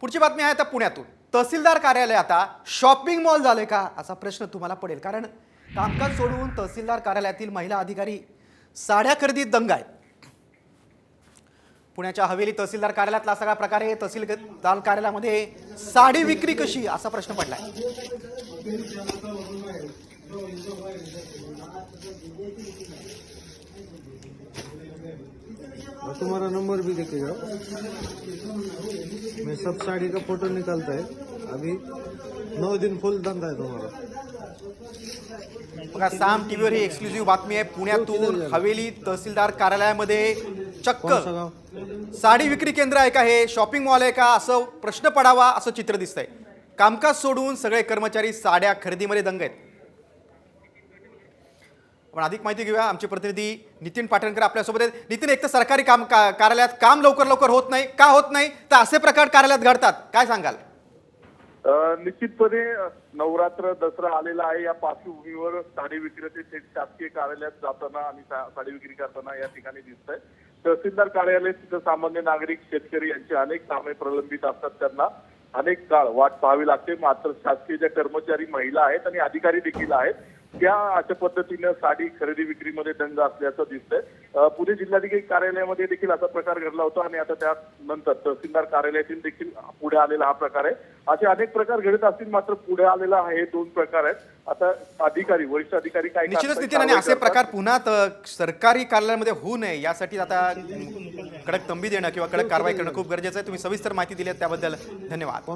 पुढची बातमी आहे आता पुण्यातून. तहसीलदार कार्यालय आता शॉपिंग मॉल झाले का? असा प्रश्न तुम्हाला पडेल. कारण कामकाज सोडून तहसीलदार कार्यालयातील महिला अधिकारी साड्या खरेदीत दंग आहेत. पुण्याच्या हवेली तहसीलदार कार्यालयातला सगळ्या प्रकारे तहसीलदार कार्यालयामध्ये साडी विक्री कशी असा प्रश्न पडलाय. और तुम्हारा नंबर भी देखिएगा मैं सब साड़ी का फोटो निकालता है अभी नौ दिन फुल धंधा है तुम्हारा बघा साम टीव्हीवर ही एक्सक्लुझिव्ह बातमी आहे. पुण्यातून हवेली तहसीलदार कार्यालयामध्ये चक्क साडी विक्री केंद्र आहे का हे? शॉपिंग मॉल आहे का? असं प्रश्न पडावा असं चित्र दिसतंय. कामकाज सोडून सगळे कर्मचारी साड्या खरेदीमध्ये दंग आहेत. आपण अधिक माहिती घेऊया. आमचे प्रतिनिधी नितीन पाटणकर आपल्यासोबत आहेत. नितीन एक तर सरकारी काम का- कार्यालयात काम लवकर लवकर होत नाही का होत नाही? तर असे प्रकार कार्यालयात घडतात. काय सांगाल? निश्चितपणे नवरात्र दसरा आलेला आहे. या पार्श्वभूमीवर साडी विक्रेते थेट शासकीय कार्यालयात जाताना आणि साडी विक्री करताना या ठिकाणी दिसत आहे तहसीलदार कार्यालय तिथं सामान्य नागरिक शेतकरी यांचे अनेक कामे प्रलंबित असतात. त्यांना अनेक काळ वाट पाहावी लागते. मात्र शासकीय ज्या कर्मचारी महिला आहेत आणि अधिकारी देखील आहेत त्या अशा पद्धतीनं साडी खरेदी विक्रीमध्ये दंग असल्याचं दिसतंय. पुणे जिल्हाधिकारी कार्यालयामध्ये देखील असा प्रकार घडला होता आणि आता त्यानंतर तहसीलदार कार्यालयातील देखील पुढे आलेला हा प्रकार आहे. असे अनेक प्रकार घडत असतील मात्र पुढे आलेला हे दोन प्रकार आहेत. आता अधिकारी वरिष्ठ अधिकारी काय निश्चितच नितीन आणि असे? प्रकार पुन्हा सरकारी कार्यालयामध्ये होऊ नये यासाठी आता कडक तंबी देणं किंवा कडक कारवाई करणं खूप गरजेचं आहे. तुम्ही सविस्तर माहिती दिली त्याबद्दल धन्यवाद.